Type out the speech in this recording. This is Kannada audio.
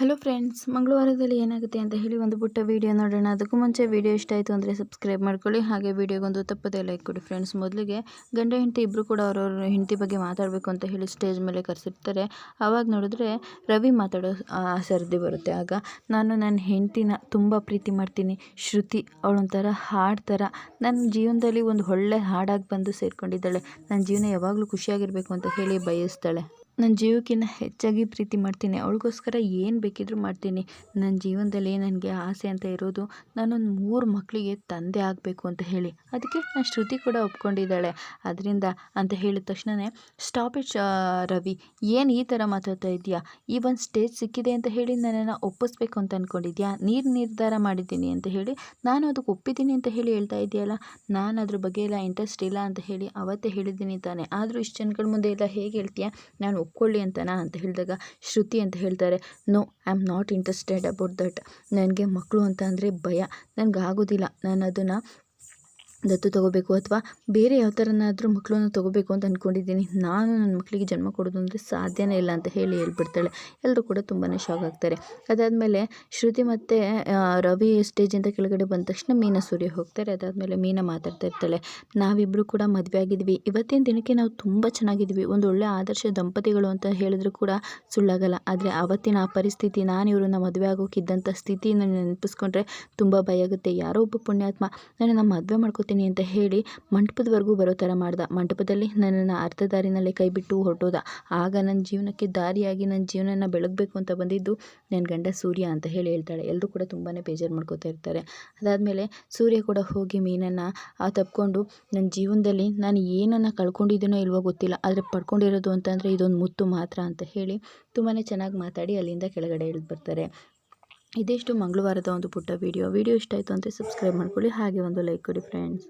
ಹಲೋ ಫ್ರೆಂಡ್ಸ್, ಮಂಗಳವಾರದಲ್ಲಿ ಏನಾಗುತ್ತೆ ಅಂತ ಹೇಳಿ ಒಂದು ಪುಟ್ಟ ವೀಡಿಯೋ ನೋಡೋಣ. ಅದಕ್ಕೂ ಮುಂಚೆ ವೀಡಿಯೋ ಇಷ್ಟ ಆಯಿತು ಅಂದರೆ ಸಬ್ಸ್ಕ್ರೈಬ್ ಮಾಡ್ಕೊಳ್ಳಿ. ಹಾಗೆ ವೀಡಿಯೋಗೊಂದು ತಪ್ಪದೇ ಲೈಕ್ ಕೊಡಿ ಫ್ರೆಂಡ್ಸ್ ಮೊದಲಿಗೆ ಗಂಡ, ಹೆಂಡತಿ ಇಬ್ಬರು ಕೂಡ ಅವರವ್ರ ಹೆಂಡತಿ ಬಗ್ಗೆ ಮಾತಾಡಬೇಕು ಅಂತ ಹೇಳಿ ಸ್ಟೇಜ್ ಮೇಲೆ ಕರೆಸಿರ್ತಾರೆ. ಆವಾಗ ನೋಡಿದ್ರೆ ರವಿ ಮಾತಾಡೋ ಸರದಿ ಬರುತ್ತೆ. ಆಗ ನಾನು ನನ್ನ ಹೆಂಡತಿನ ತುಂಬ ಪ್ರೀತಿ ಮಾಡ್ತೀನಿ. ಶ್ರುತಿ ಅವಳೊಂಥರ ಹಾಡು ಥರ. ನನ್ನ ಜೀವನದಲ್ಲಿ ಒಂದು ಒಳ್ಳೆ ಹಾಡಾಗಿ ಬಂದು ಸೇರಿಕೊಂಡಿದ್ದಾಳೆ. ನನ್ನ ಜೀವನ ಯಾವಾಗಲೂ ಖುಷಿಯಾಗಿರಬೇಕು ಅಂತ ಹೇಳಿ ಬಯಸ್ತಾಳೆ. ನನ್ನ ಜೀವಕ್ಕಿಂತ ಹೆಚ್ಚಾಗಿ ಪ್ರೀತಿ ಮಾಡ್ತೀನಿ. ಅವಳಿಗೋಸ್ಕರ ಏನು ಬೇಕಿದ್ರೂ ಮಾಡ್ತೀನಿ. ನನ್ನ ಜೀವನದಲ್ಲಿ ನನಗೆ ಆಸೆ ಅಂತ ಇರೋದು ನಾನೊಂದು ಮೂರು ಮಕ್ಕಳಿಗೆ ತಂದೆ ಆಗಬೇಕು ಅಂತ ಹೇಳಿ. ಅದಕ್ಕೆ ನನ್ನ ಶ್ರುತಿ ಕೂಡ ಒಪ್ಕೊಂಡಿದ್ದಾಳೆ. ಅದರಿಂದ ಅಂತ ಹೇಳಿದ ತಕ್ಷಣವೇ ಸ್ಟಾಪ್ ಇಟ್ ರವಿ. ಏನು ಈ ಥರ ಮಾತಾಡ್ತಾ ಇದೆಯಾ ಈ ಒಂದು ಸ್ಟೇಜ್ ಸಿಕ್ಕಿದೆ ಅಂತ ಹೇಳಿ ನನ್ನನ್ನು ಒಪ್ಪಿಸ್ಬೇಕು ಅಂತ ಅಂದ್ಕೊಂಡಿದ್ಯಾ ನೀರು ನಿರ್ಧಾರ ಮಾಡಿದ್ದೀನಿ ಅಂತ ಹೇಳಿ ನಾನು ಅದಕ್ಕೆ ಒಪ್ಪಿದ್ದೀನಿ ಅಂತ ಹೇಳಿ ಹೇಳ್ತಾ ಇದೆಯಲ್ಲ ನಾನು ಅದ್ರ ಬಗ್ಗೆ ಎಲ್ಲ ಇಂಟ್ರೆಸ್ಟ್ ಇಲ್ಲ ಅಂತ ಹೇಳಿ ಅವತ್ತೇ ಹೇಳಿದ್ದೀನಿ ತಾನೆ. ಆದರೂ ಇಷ್ಟು ಜನಗಳ ಮುಂದೆ ಎಲ್ಲ ಹೇಗೆ ಹೇಳ್ತೀಯಾ? ನಾನು ಒಪ್ಕೊಳ್ಳಿ ಅಂತನಾ ಅಂತ ಹೇಳಿದಾಗ ಶ್ರುತಿ ಅಂತ ಹೇಳ್ತಾರೆ no I am not interested about that ನನಗೆ ಮಕ್ಕಳು ಅಂತ ಅಂದರೆ ಭಯ. ನನಗಾಗೋದಿಲ್ಲ. ನಾನು ಅದನ್ನು ದತ್ತು ತಗೋಬೇಕು ಅಥವಾ ಬೇರೆ ಯಾವ ಥರನಾದರೂ ಮಕ್ಕಳನ್ನ ತೊಗೋಬೇಕು ಅಂತ ಅಂದ್ಕೊಂಡಿದ್ದೀನಿ ನಾನು ನನ್ನ ಮಕ್ಕಳಿಗೆ ಜನ್ಮ ಕೊಡೋದು ಅಂದರೆ ಸಾಧ್ಯನೇ ಇಲ್ಲ ಅಂತ ಹೇಳಿ ಹೇಳ್ಬಿಡ್ತಾಳೆ. ಎಲ್ಲರೂ ಕೂಡ ತುಂಬಾ ಶಾಕ್ ಆಗ್ತಾರೆ. ಅದಾದಮೇಲೆ ಶ್ರುತಿ ಮತ್ತು ರವಿ ಸ್ಟೇಜಿಂದ ಕೆಳಗಡೆ ಬಂದ ತಕ್ಷಣ ಮೀನಾ ಸೂರ್ಯ ಹೋಗ್ತಾರೆ. ಅದಾದಮೇಲೆ ಮೀನಾ ಮಾತಾಡ್ತಾ ಇರ್ತಾಳೆ. ನಾವಿಬ್ಬರು ಕೂಡ ಮದುವೆ ಆಗಿದ್ವಿ. ಇವತ್ತಿನ ದಿನಕ್ಕೆ ನಾವು ತುಂಬ ಚೆನ್ನಾಗಿದ್ವಿ. ಒಂದು ಒಳ್ಳೆ ಆದರ್ಶ ದಂಪತಿಗಳು ಅಂತ ಹೇಳಿದ್ರು ಕೂಡ ಸುಳ್ಳಾಗಲ್ಲ. ಆದರೆ ಆವತ್ತಿನ ಆ ಪರಿಸ್ಥಿತಿ, ನಾನು ಇವ್ರನ್ನ ಮದುವೆ ಆಗೋಕ್ಕಿದ್ದಂಥ ಸ್ಥಿತಿನ ನೆನಪಿಸ್ಕೊಂಡ್ರೆ ತುಂಬ ಭಯ ಆಗುತ್ತೆ. ಯಾರೋ ಒಬ್ಬ ಪುಣ್ಯಾತ್ಮ ನನ್ನನ್ನು ಮದುವೆ ಮಾಡ್ಕೋತೀನಿ ಅಂತ ಹೇಳಿ ಮಂಟಪದವರೆಗೂ ಬರೋ ಥರ ಮಾಡ್ದ. ಮಂಟಪದಲ್ಲಿ ನನ್ನನ್ನು ಅರ್ಧ ದಾರಿನಲ್ಲಿ ಕೈ ಬಿಟ್ಟು ಹೊರಟೋದ. ಆಗ ನನ್ನ ಜೀವನಕ್ಕೆ ದಾರಿಯಾಗಿ ನನ್ನ ಜೀವನನ ಬೆಳಗಬೇಕು ಅಂತ ಬಂದಿದ್ದು ನನ್ನ ಗಂಡ ಸೂರ್ಯ ಅಂತ ಹೇಳಿ ಹೇಳ್ತಾಳೆ. ಎಲ್ಲರೂ ಕೂಡ ತುಂಬಾ ಬೇಜಾರು ಮಾಡ್ಕೋತಾ ಇರ್ತಾರೆ. ಅದಾದಮೇಲೆ ಸೂರ್ಯ ಕೂಡ ಹೋಗಿ ಮೀನನ್ನು ತಪ್ಕೊಂಡು ನನ್ನ ಜೀವನದಲ್ಲಿ ನಾನು ಏನನ್ನು ಕಳ್ಕೊಂಡಿದ್ದೀನೋ ಇಲ್ವೋ ಗೊತ್ತಿಲ್ಲ. ಆದರೆ ಪಡ್ಕೊಂಡಿರೋದು ಅಂತಂದರೆ ಇದೊಂದು ಮುತ್ತು ಮಾತ್ರ ಅಂತ ಹೇಳಿ ತುಂಬಾ ಚೆನ್ನಾಗಿ ಮಾತಾಡಿ ಅಲ್ಲಿಂದ ಕೆಳಗಡೆ ಇಳಿದು ಬರ್ತಾರೆ. ಇದಿಷ್ಟು ಮಂಗಳವಾರದ ಒಂದು ಪುಟ್ಟ ವೀಡಿಯೋ ವೀಡಿಯೋ ಇಷ್ಟ ಆಯಿತು ಅಂದರೆ ಸಬ್ಸ್ಕ್ರೈಬ್ ಮಾಡ್ಕೊಳ್ಳಿ. ಹಾಗೆ ಒಂದು ಲೈಕ್ ಕೊಡಿ ಫ್ರೆಂಡ್ಸ್